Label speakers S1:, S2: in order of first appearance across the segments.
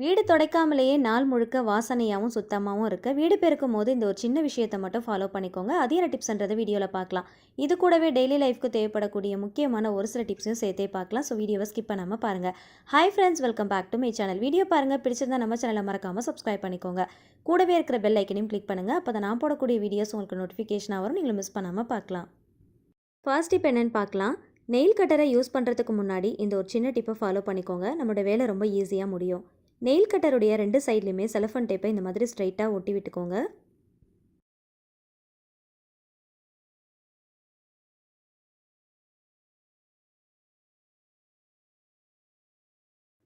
S1: வீடு துடைக்காமலேயே நாள் முழுக்க வாசனையாகவும் சுத்தமாகவும் இருக்க வீடு பெருக்கும் போது இந்த ஒரு சின்ன விஷயத்தை மட்டும் ஃபாலோ பண்ணிக்கோங்க. அது என்ன டிப்ஸ்ன்றதை வீடியோவில் பார்க்கலாம். இது கூடவே டெய்லி லைஃப்க்கு தேவைப்படக்கூடிய முக்கியமான ஒரு சில டிப்ஸையும் சேர்த்தே பார்க்கலாம். ஸோ வீடியோவை ஸ்கிப் பண்ணாமல் பாருங்கள் hi friends welcome back to my channel video பாருங்கள் பிடிச்சிருந்தா நம்ம சேனலை மறக்காமல் சப்ஸ்கிரைப் பண்ணிக்கோங்க. கூடவே இருக்கிற பெல் ஐக்கனையும் கிளிக் பண்ணுங்கள் அப்போ தான் நான் போடக்கூடிய வீடியோஸ் உங்களுக்கு நோட்டிஃபிகேஷனாக வரும். நீங்களும் மிஸ் பண்ணாமல் பார்க்கலாம். ஃபர்ஸ்ட் டிப் என்னென்னு பார்க்கலாம். நெயில் கட்டரை யூஸ் பண்ணுறதுக்கு முன்னாடி இந்த ஒரு சின்ன டிப்பை ஃபாலோ பண்ணிக்கோங்க. நம்மளோட வேலை ரொம்ப ஈஸியாக முடியும். நெயில் கட்டருடைய ரெண்டு சைட்லையுமே செலஃபன் டேப்பை இந்த மாதிரி ஸ்ட்ரைட்டாக ஒட்டி விட்டுக்கோங்க.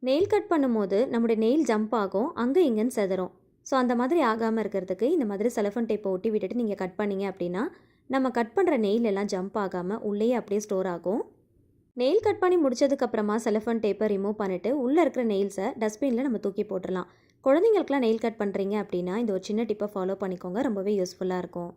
S1: நெயில் கட் பண்ணும்போது நம்முடைய நெயில் ஜம்ப் ஆகும் அங்கே இங்கேன்னு செதறும். ஸோ அந்த மாதிரி ஆகாமல் இருக்கிறதுக்கு இந்த மாதிரி செலஃபன் டேப்பை ஒட்டி விட்டுட்டு நீங்கள் கட் பண்ணீங்க அப்படின்னா நம்ம கட் பண்ணுற நெயில் எல்லாம் ஜம்ப் ஆகாமல் உள்ளேயே அப்படியே ஸ்டோர் ஆகும். நெயில் கட் பண்ணி முடிச்சதுக்கப்புறமா செலஃபன் டேப்பை ரிமூவ் பண்ணிவிட்டு உள்ளே இருக்கிற நெயில்ஸை டஸ்ட்பினில் நம்ம தூக்கி போட்டுடலாம். குழந்தைங்களுக்குலாம் நெயில் கட் பண்ணுறீங்க அப்படின்னா இந்த ஒரு சின்ன டிப்பை ஃபாலோ பண்ணிக்கோங்க. ரொம்பவே யூஸ்ஃபுல்லாக இருக்கும்.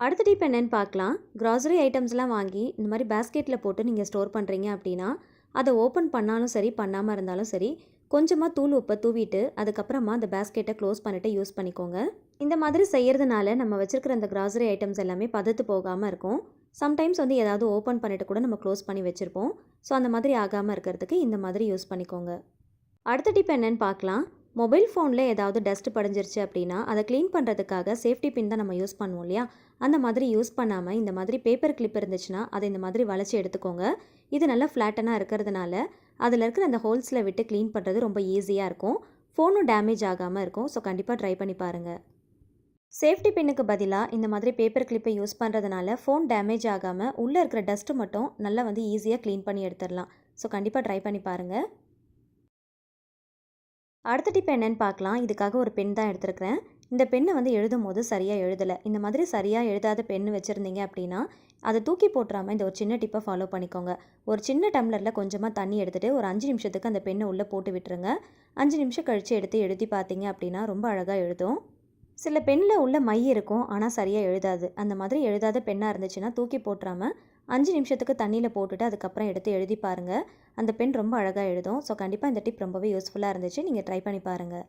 S1: அடுத்த டிப் என்னென்னு பார்க்கலாம். க்ராசரி ஐட்டம்ஸ்லாம் வாங்கி இந்த மாதிரி பேஸ்கெட்டில் போட்டு நீங்கள் ஸ்டோர் பண்ணுறீங்க அப்படின்னா அதை ஓப்பன் பண்ணாலும் சரி பண்ணாமல் இருந்தாலும் சரி கொஞ்சமாக தூள் உப்பை தூவிட்டு அதுக்கப்புறமா அந்த பேஸ்கெட்டை க்ளோஸ் பண்ணிவிட்டு யூஸ் பண்ணிக்கோங்க. இந்த மாதிரி செய்கிறதுனால நம்ம வச்சுருக்கிற அந்த கிராசரி ஐட்டம்ஸ் எல்லாமே பதத்து போகாமல் இருக்கும். சம்டைம்ஸ் வந்து ஏதாவது ஓப்பன் பண்ணிவிட்டு கூட நம்ம க்ளோஸ் பண்ணி வச்சுருப்போம். ஸோ அந்த மாதிரி ஆகாமல் இருக்கிறதுக்கு இந்த மாதிரி யூஸ் பண்ணிக்கோங்க. அடுத்த டிப் என்னென்னு பார்க்கலாம். மொபைல் ஃபோனில் ஏதாவது டஸ்ட் படிஞ்சிருச்சு அப்படின்னா அதை க்ளீன் பண்ணுறதுக்காக சேஃப்டி பின் தான் நம்ம யூஸ் பண்ணுவோம் இல்லையா? அந்த மாதிரி யூஸ் பண்ணாமல் இந்த மாதிரி பேப்பர் கிளிப் இருந்துச்சுன்னா அதை இந்த மாதிரி வளைச்சி எடுத்துக்கோங்க. இது நல்லா ஃப்ளாட்டனாக இருக்கிறதுனால அதில் இருக்கிற அந்த ஹோல்ஸில் விட்டு க்ளீன் பண்ணுறது ரொம்ப ஈஸியாக இருக்கும். ஃபோனும் டேமேஜ் ஆகாமல் இருக்கும். ஸோ கண்டிப்பாக ட்ரை பண்ணி பாருங்கள் சேஃப்டி பின்னுக்கு பதிலாக இந்த மாதிரி பேப்பர் கிளிப்பை யூஸ் பண்ணுறதுனால ஃபோன் டேமேஜ் ஆகாமல் உள்ளே இருக்கிற டஸ்ட்டு மட்டும் நல்லா வந்து ஈஸியாக க்ளீன் பண்ணி எடுத்துடலாம். ஸோ கண்டிப்பாக ட்ரை பண்ணி பாருங்கள் அடுத்த டிப் என்னென்னு பார்க்கலாம். இதுக்காக ஒரு பென் தான் எடுத்திருக்கிறேன். இந்த பெண்ணை வந்து எழுதும் போது சரியாக எழுதலை. இந்த மாதிரி சரியாக எழுதாத பென் வச்சுருந்தீங்க அப்படின்னா அதை தூக்கி போட்டுறாமல் இந்த ஒரு சின்ன டிப்பை ஃபாலோ பண்ணிக்கோங்க. ஒரு சின்ன டம்ளரில் கொஞ்சமாக தண்ணி எடுத்துகிட்டு ஒரு அஞ்சு நிமிஷத்துக்கு அந்த பெண்ணை உள்ளே போட்டு விட்டுருங்க. அஞ்சு நிமிஷம் கழித்து எடுத்து எழுதி பார்த்தீங்க அப்படின்னா ரொம்ப அழகாக எழுதும். சில பெண்ணில் உள்ள மை இருக்கும் ஆனால் சரியாக எழுதாது. அந்த மாதிரி எழுதாத பெண்ணாக இருந்துச்சுன்னா தூக்கி போட்டுறாமல் அஞ்சு நிமிஷத்துக்கு தண்ணியில் போட்டுட்டு அதுக்கப்புறம் எடுத்து எழுதி பாருங்கள் அந்த பென் ரொம்ப அழகாக எழுதும். ஸோ கண்டிப்பாக இந்த டிப் ரொம்பவே யூஸ்ஃபுல்லாக இருந்துச்சு. நீங்கள் ட்ரை பண்ணி பாருங்கள்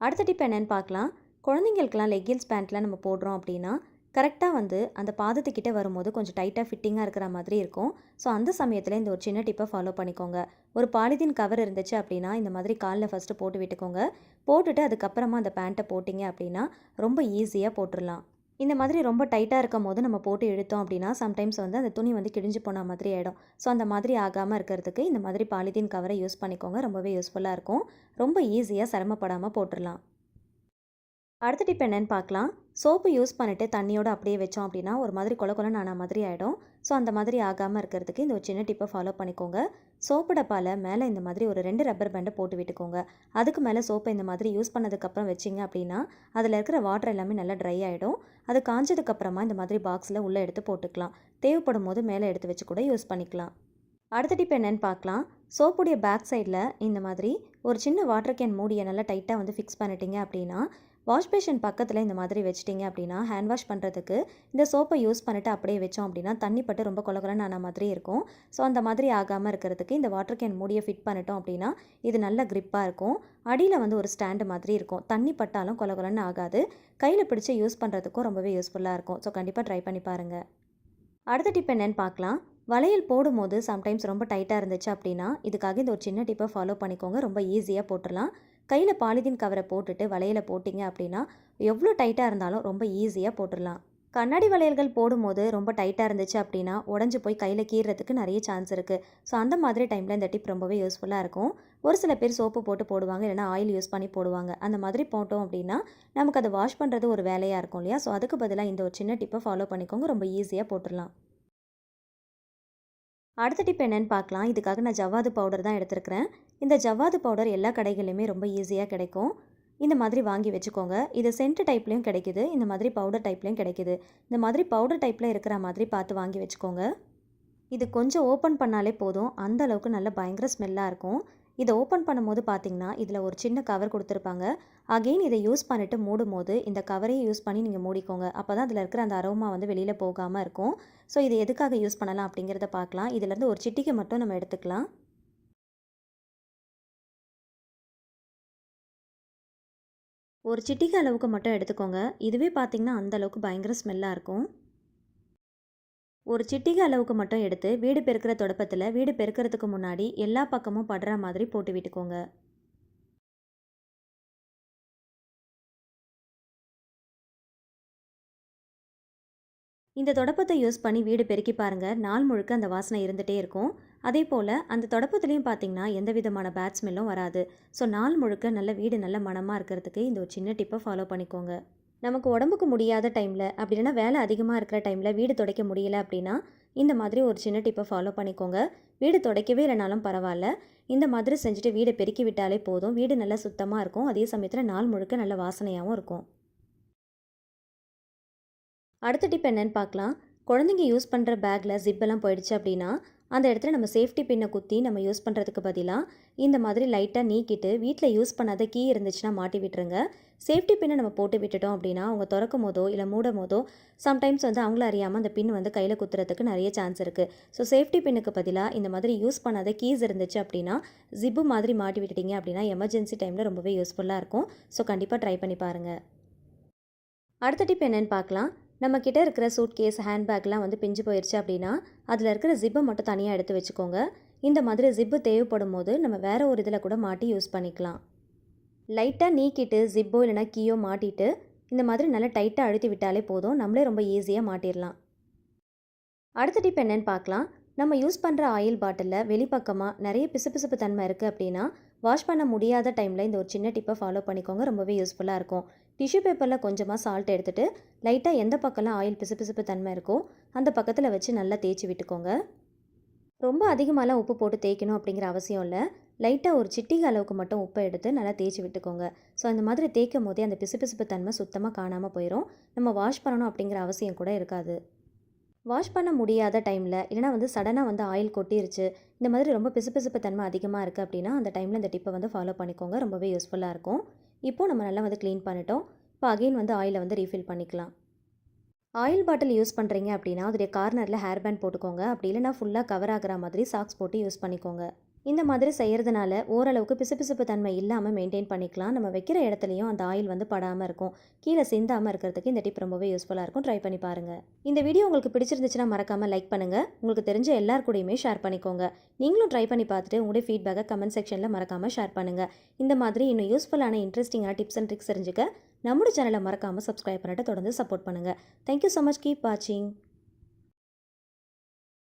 S1: அடுத்த டிப் என்னென்னு பார்க்கலாம். குழந்தைங்களுக்குலாம் லெக்கின்ஸ் பேண்ட்லாம் நம்ம போடுறோம் அப்படின்னா கரெக்டாக வந்து அந்த பாதத்துக்கிட்ட வரும்போது கொஞ்சம் டைட்டாக ஃபிட்டிங்காக இருக்கிற மாதிரி இருக்கும். ஸோ அந்த சமயத்தில் இந்த ஒரு சின்ன டிப்பை ஃபாலோ பண்ணிக்கோங்க. ஒரு பாலிதீன் கவர் இருந்துச்சு அப்படின்னா இந்த மாதிரி காலில் ஃபஸ்ட்டு போட்டு விட்டுக்கோங்க. போட்டுட்டு அதுக்கப்புறமா அந்த பேண்ட்டை போட்டிங்க அப்படின்னா ரொம்ப ஈஸியாக போட்டுடலாம் இந்த மாதிரி ரொம்ப டைட்டாக இருக்கும் போது நம்ம போட்டு இழுத்தோம் அப்படின்னா சம்டைம்ஸ் வந்து அந்த துணி வந்து கிழிஞ்சு போன மாதிரி ஆகிடும் ஸோ அந்த மாதிரி ஆகாமல் இருக்கிறதுக்கு இந்த மாதிரி பாலிதீன் கவரை யூஸ் பண்ணிக்கோங்க. ரொம்பவே யூஸ்ஃபுல்லாக இருக்கும். ரொம்ப ஈஸியாக சிரமப்படாமல் போட்டுடலாம் அடுத்த டிப் என்னென்னு பார்க்கலாம். சோப்பு யூஸ் பண்ணிவிட்டு தண்ணியோடு அப்படியே வச்சோம் அப்படின்னா ஒரு மாதிரி கொல கொலன்னு ஆன மாதிரி ஆகிடும் ஸோ அந்த மாதிரி ஆகாமல் இருக்கிறதுக்கு இந்த ஒரு சின்ன டிப்பை ஃபாலோ பண்ணிக்கோங்க. சோப்பு டப்பாவில் மேலே இந்த மாதிரி ஒரு ரெண்டு ரப்பர் பேண்டை போட்டு விட்டுக்கோங்க. அதுக்கு மேலே சோப்பை இந்த மாதிரி யூஸ் பண்ணதுக்கப்புறம் வச்சிங்க அப்படின்னா அதில் இருக்கிற வாட்டர் எல்லாமே நல்லா ட்ரை ஆகிடும் அது காஞ்சதுக்கப்புறமா இந்த மாதிரி பாக்ஸில் உள்ளே எடுத்து போட்டுக்கலாம். தேவைப்படும் போது மேலே எடுத்து வச்சு கூட யூஸ் பண்ணிக்கலாம். அடுத்த டிப் என்னென்னு பார்க்கலாம் சோப்புடைய பேக் சைடில் இந்த மாதிரி ஒரு சின்ன வாட்டர் கேன் மூடியை நல்லா டைட்டாக வந்து ஃபிக்ஸ் பண்ணிட்டீங்க அப்படின்னா வாஷ் பேஷன் பக்கத்தில் இந்த மாதிரி வச்சிட்டிங்க அப்படின்னா ஹேண்ட் வாஷ் பண்ணுறதுக்கு இந்த சோப்பை யூஸ் பண்ணிவிட்டு அப்படியே வச்சோம் அப்படின்னா தண்ணி பட்டு ரொம்ப கொலகொலன்னு ஆன மாதிரி இருக்கும். ஸோ அந்த மாதிரி ஆகாமல் இருக்கிறதுக்கு இந்த வாட்டர் கேன் மூடியை ஃபிட் பண்ணிட்டோம் அப்படின்னா இது நல்ல க்ரிப்பாக இருக்கும். அடியில் வந்து ஒரு ஸ்டாண்டு மாதிரி இருக்கும். தண்ணி பட்டாலும் கொலகொலன்னு ஆகாது. கையில் பிடிச்சி யூஸ் பண்ணுறதுக்கும் ரொம்பவே யூஸ்ஃபுல்லாக இருக்கும். ஸோ கண்டிப்பாக ட்ரை பண்ணி பாருங்கள் அடுத்த டிப் என்னன்னு பார்க்கலாம். வளையல் போடும்போது சம்டைம்ஸ் ரொம்ப டைட்டாக இருந்துச்சு அப்படின்னா இதுக்காக இந்த ஒரு சின்ன டிப்பை ஃபாலோ பண்ணிக்கோங்க. ரொம்ப ஈஸியாக போட்டுடலாம். கையில் பாலிதீன் கவரை போட்டுட்டு வளையலை போட்டிங்க அப்படின்னா எவ்வளோ டைட்டாக இருந்தாலும் ரொம்ப ஈஸியாக போட்டுடலாம். கண்ணாடி வளையல்கள் போடும்போது ரொம்ப டைட்டாக இருந்துச்சு அப்படின்னா உடஞ்சி போய் கையில் கீறதுக்கு நிறைய சான்ஸ் இருக்குது ஸோ அந்த மாதிரி டைமில் இந்த டிப் ரொம்பவே யூஸ்ஃபுல்லாக இருக்கும். ஒரு சில பேர் சோப்பு போட்டு போடுவாங்க இல்லைனா ஆயில் யூஸ் பண்ணி போடுவாங்க. அந்த மாதிரி போட்டோம் அப்படின்னா நமக்கு அதை வாஷ் பண்ணுறது ஒரு வேலையாக இருக்கும் இல்லையா? ஸோ அதுக்கு பதிலாக இந்த ஒரு சின்ன டிப்பை ஃபாலோ பண்ணிக்கோங்க ரொம்ப ஈஸியாக போட்டுடலாம். அடுத்த டிப் என்னென்னு பார்க்கலாம். இதுக்காக நான் ஜவ்வாது பவுடர் தான் எடுத்திருக்கிறேன். இந்த ஜவ்வாது பவுடர் எல்லா கடைகளிலுமே ரொம்ப ஈஸியாக கிடைக்கும். இந்த மாதிரி வாங்கி வச்சுக்கோங்க. இது சென்ட் டைப்லேயும் கிடைக்குது. இந்த மாதிரி பவுடர் டைப்லேயும் கிடைக்குது. இந்த மாதிரி பவுடர் டைப்பில் இருக்கிற மாதிரி பார்த்து வாங்கி வச்சுக்கோங்க. இது கொஞ்சம் ஓப்பன் பண்ணாலே போதும். அந்த அளவுக்கு நல்ல பயங்கர ஸ்மெல்லாக இருக்கும். இதை ஓப்பன் பண்ணும்போது பார்த்தீங்கன்னா இதில் ஒரு சின்ன கவர் கொடுத்துருப்பாங்க. அகெயின் இதை யூஸ் பண்ணிவிட்டு மூடும் போது இந்த கவரையும் யூஸ் பண்ணி நீங்கள் மூடிக்கோங்க. அப்போ தான் அதில் இருக்கிற அந்த அரோமா வந்து வெளியில் போகாமல் இருக்கும். ஸோ இது எதுக்காக யூஸ் பண்ணலாம் அப்படிங்கிறத பார்க்கலாம். இதுலேருந்து ஒரு சிட்டிக்கு மட்டும் நம்ம எடுத்துக்கலாம். ஒரு சிட்டிக்கு அளவுக்கு மட்டும் எடுத்துக்கோங்க. இதுவே பார்த்தீங்கன்னா அந்தளவுக்கு பயங்கர ஸ்மெல்லாக இருக்கும். ஒரு சிட்டிகை அளவுக்கு மட்டும் எடுத்து வீடு பெருக்கிற தொடப்பத்தில் வீடு பெருக்கிறதுக்கு முன்னாடி எல்லா பக்கமும் படுற மாதிரி போட்டு விட்டுக்கோங்க. இந்த தொடப்பத்தை யூஸ் பண்ணி வீடு பெருக்கி பாருங்கள் நாள் முழுக்க அந்த வாசனை இருந்துகிட்டே இருக்கும். அதே போல் அந்த தொடப்பத்துலேயும் பார்த்தீங்கன்னா எந்த விதமான பேட் ஸ்மெல்லும் வராது. ஸோ நாள் முழுக்க நல்ல வீடு நல்ல மனமாக இருக்கிறதுக்கு இந்த ஒரு சின்ன டிப்பை ஃபாலோ பண்ணிக்கோங்க. நமக்கு உடம்புக்கு முடியாத டைமில் அப்படி இல்லைன்னா வேலை அதிகமாக இருக்கிற டைமில் வீடு துடைக்க முடியல அப்படின்னா இந்த மாதிரி ஒரு சின்ன டிப்பை ஃபாலோ பண்ணிக்கோங்க. வீடு துடைக்கவே இல்லைனாலும் பரவாயில்ல. இந்த மாதிரி செஞ்சுட்டு வீடை பெருக்கி விட்டாலே போதும். வீடு நல்லா சுத்தமாக இருக்கும். அதே சமயத்தில் நாள் முழுக்க நல்ல வாசனையாகவும் இருக்கும். அடுத்த டிப் என்னன்னு பார்க்கலாம் குழந்தைங்க யூஸ் பண்ணுற பேக்கில் ஜிப்பெல்லாம் போயிடுச்சு அப்படின்னா அந்த இடத்துல நம்ம சேஃப்டி பின்னை குத்தி நம்ம யூஸ் பண்ணுறதுக்கு பதிலாக இந்த மாதிரி லைட்டாக நீக்கிட்டு வீட்டில் யூஸ் பண்ணாத கீ இருந்துச்சுன்னா மாட்டி விட்டுருங்க. சேஃப்டி பின்னை நம்ம போட்டு விட்டுட்டோம் அப்படின்னா அவங்க திறக்கும் போதோ இல்லை மூடும் போதோ சம்டைம்ஸ் வந்து அவங்கள அறியாமல் அந்த பின் வந்து கையில் குத்துறதுக்கு நிறைய சான்ஸ் இருக்குது ஸோ சேஃப்டி பின்னுக்கு பதிலாக இந்த மாதிரி யூஸ் பண்ணாத கீஸ் இருந்துச்சு அப்படின்னா ஜிப்பு மாதிரி மாட்டி விட்டுட்டீங்க அப்படின்னா எமர்ஜென்சி டைமில் ரொம்பவே யூஸ்ஃபுல்லாக இருக்கும். ஸோ கண்டிப்பாக ட்ரை பண்ணி பாருங்கள் அடுத்த டிப் என்னென்னு பார்க்கலாம். நம்ம கிட்ட இருக்கிற சூட் கேஸ் ஹேண்ட்பேக்லாம் வந்து பிஞ்சு போயிடுச்சு அப்படின்னா அதில் இருக்கிற ஜிப்பை மட்டும் தனியாக எடுத்து வச்சுக்கோங்க. இந்த மாதிரி ஜிப்பு தேவைப்படும் போது நம்ம வேறு ஒரு இதில் கூட மாட்டி யூஸ் பண்ணிக்கலாம். லைட்டாக நீக்கிட்டு ஜிப்போ இல்லைனா கீயோ மாட்டிட்டு இந்த மாதிரி நல்லா டைட்டாக அழுத்தி விட்டாலே போதும். நம்மளே ரொம்ப ஈஸியாக மாட்டிடலாம். அடுத்த டிப் என்னென்னு பார்க்கலாம். நம்ம யூஸ் பண்ணுற ஆயில் பாட்டிலில் வெளிப்பக்கமாக நிறைய பிசுபிசுப்பு தன்மை இருக்குது அப்படின்னா வாஷ் பண்ண முடியாத டைமில் இந்த ஒரு சின்ன டிப்பை ஃபாலோ பண்ணிக்கோங்க. ரொம்பவே யூஸ்ஃபுல்லாக இருக்கும். டிஷ்யூ பேப்பரில் கொஞ்சமாக சால்ட் எடுத்துகிட்டு லைட்டாக எந்த பக்கம்லாம் ஆயில் பிசுபிசுப்பு தன்மை இருக்கோ அந்த பக்கத்தில் வச்சு நல்லா தேய்ச்சி விட்டுக்கோங்க. ரொம்ப அதிகமாகலாம் உப்பு போட்டு தேய்க்கணும் அப்படிங்கிற அவசியம் இல்லை. லைட்டாக ஒரு சிட்டிகை அளவுக்கு மட்டும் உப்பை எடுத்து நல்லா தேய்ச்சி விட்டுக்கோங்க. ஸோ அந்த மாதிரி தேய்க்கும் போதே அந்த பிசுபிசுப்பு தன்மை சுத்தமாக காணாமல் போயிடும் நம்ம வாஷ் பண்ணணும் அப்படிங்கிற அவசியம் கூட இருக்காது. வாஷ் பண்ண முடியாத டைமில் இல்லைனா வந்து சடனாக வந்து ஆயில் கொட்டிருச்சு இந்த மாதிரி ரொம்ப பிசுபிசுப்பு தன்மை அதிகமாக இருக்குது அப்படின்னா அந்த டைமில் இந்த டிப்பை வந்து ஃபாலோ பண்ணிக்கோங்க. ரொம்பவே யூஸ்ஃபுல்லாக இருக்கும். இப்போது நம்ம நல்லா வந்து க்ளீன் பண்ணிட்டோம். இப்போ அகெயின் வந்து ஆயிலை வந்து ரீஃபில் பண்ணிக்கலாம். ஆயில் பாட்டில் யூஸ் பண்ணுறீங்க அப்படின்னா அதோடைய கார்னரில் ஹேர் பேண்ட் போட்டுக்கோங்க. அப்படி இல்லைனா ஃபுல்லாக கவர் ஆகிற மாதிரி சாக்ஸ் போட்டு யூஸ் பண்ணிக்கோங்க. இந்த மாதிரி செய்கிறதுனால ஓரளவுக்கு பிசுபிசுப்பு தன்மை இல்லாமல் மெயின்டைன் பண்ணிக்கலாம். நம்ம வைக்கிற இடத்துலையும் அந்த ஆயில் வந்து படாமல் இருக்கும். கீழே சிந்தாமல் இருக்கிறதுக்கு இந்த டிப் ரொம்பவே யூஸ்ஃபுல்லாக இருக்கும். ட்ரை பண்ணி பாருங்கள் இந்த வீடியோ உங்களுக்கு பிடிச்சிருந்துச்சுன்னா மறக்காமல் லைக் பண்ணுங்கள் உங்களுக்கு தெரிஞ்ச எல்லார் கூடயுமே ஷேர் பண்ணிக்கோங்க. நீங்களும் ட்ரை பண்ணி பார்த்துட்டு உங்களுடைய ஃபீட்பேக்கை கமெண்ட் செக்ஷனில் மறக்காமல் ஷேர் பண்ணுங்கள் இந்த மாதிரி இன்னும் யூஸ்ஃபுல்லான இன்ட்ரெஸ்டிங்கான டிப்ஸ் அண்ட் ட்ரிக்ஸ் தெரிஞ்சுக்க நம்மளோட சேனலை மறக்காமல் சப்ஸ்கிரைப் பண்ணிட்டு தொடர்ந்து சப்போர்ட் பண்ணுங்கள் தேங்க்யூ ஸோ மச் கீப் வாட்சிங்